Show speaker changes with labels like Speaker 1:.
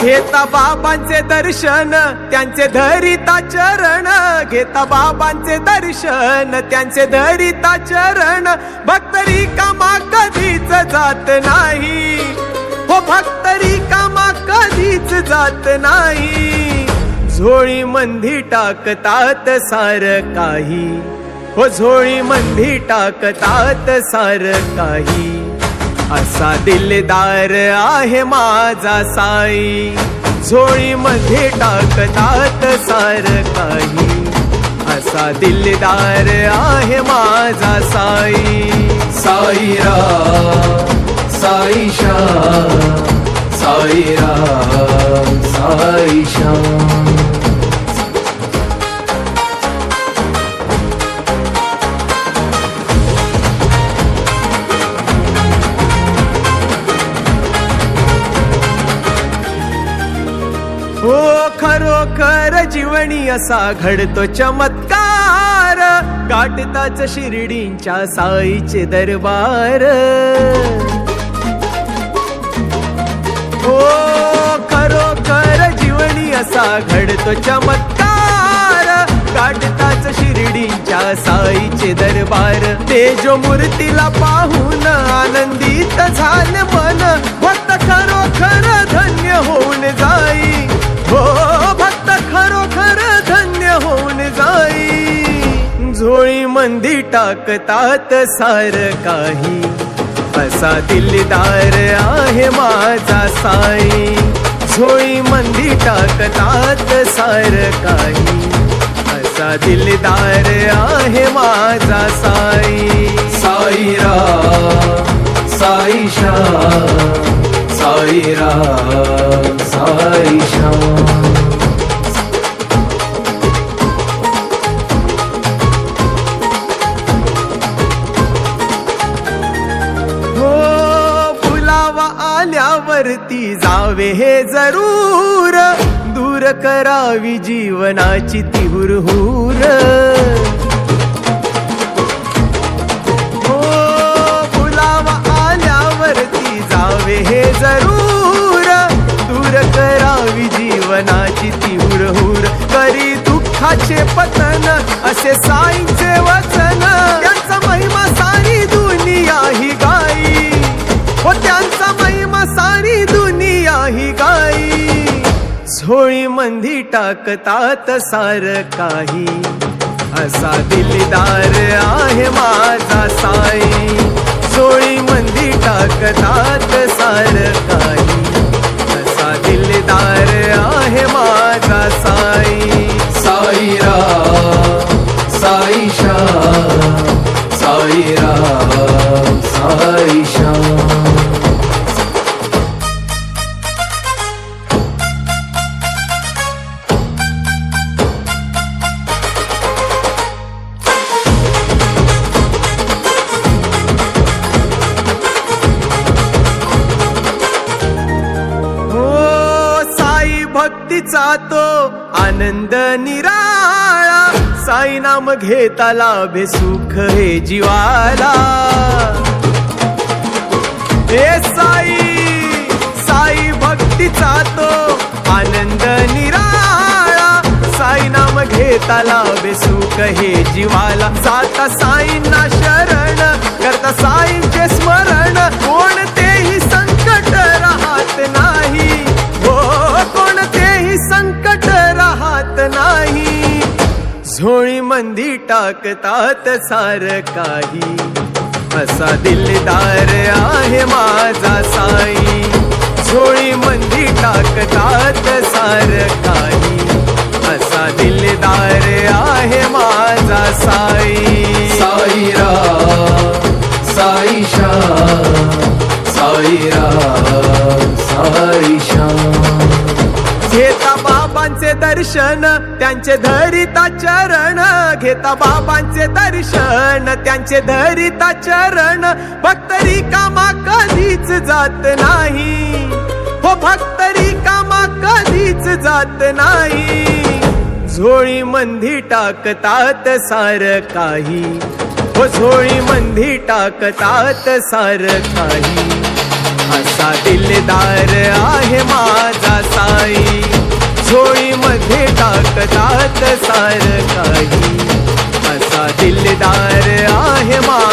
Speaker 1: घेता बाबांचे दर्शन त्यांचे धरिता चरण. घेता बाबांचे दर्शन त्यांचे धरिता चरण. भक्तरी कामा कधीच जात नाही. हो भक्तरी कामा कधीच जात नाही. झोळी मंदी टाकतात सार काही. हो झोळी मंदी टाकतात सार काही. असा दिलदार आहे माझा साई. झोळीमध्ये टाकतात सार काही. असा दिलदार आहे माझा साई.
Speaker 2: साईरा साईशा साईरा साईशा
Speaker 1: जीवनी असा घडतो चमत्कार. गाठताच शिर्डींच्या साईचे दरबार. हो खरोखर जीवनी असा घडतो चमत्कार. गाठताच शिर्डींच्या साईचे दरबार. तेजो मूर्तीला पाहून आनंदित झालं मन. टाकतात सार काही. असा दिलदार आहे माझा साई. झोळी मंदी टाकतात सार काही. असा दिलदार आहे माझा साई.
Speaker 2: साईरा साईशा साईरा साईशा
Speaker 1: आल्यावरती जावे हे जरूर. दूर करावी जीवनाची हो, ती हुरहुर हो फुलावा आल्यावरती जावे हे जरूर. दूर करावी जीवनाची ती हुरहुर करी दुःखाचे पतन असे साय होळी मंदी टाकतात सार काही. असा दिलदार आहे माझा साई. सोळी मंदी टाकतात सार काही. असा दिलदार आहे माझा साई.
Speaker 2: साईरा साईशा साईरा साईशा
Speaker 1: भक्तीचा तो आनंद निराळा. साई नाम घेता लाभे सुख हे जीवाला. हे साई साई भक्तीचा तो आनंद निराळा. साई नाम घेता लाभे सुख हे जीवाला. जाता साईंना शरण करता साईंचे स्मरण. टाकतात सार काही. असा दिलदार आहे माझा साई. झोळी मंदी टाकतात सार काही. असा दिलदार आहे माझा साई. बाबांचे दर्शन त्यांचे धरिता चरण. घेता बाबांचे दर्शन त्यांचे धरिता चरण. भक्तरी कामा कधीच जात नाही. हो भक्तरी कामा कधीच जात नाही. झोळी मंदी टाकतात सार काही. हो झोळी मंदी टाकतात सार काही. असा दिलदार आहे माझा साई. झोळीमध्ये टाकतात सार काही. असा दिलदार आहे
Speaker 2: मा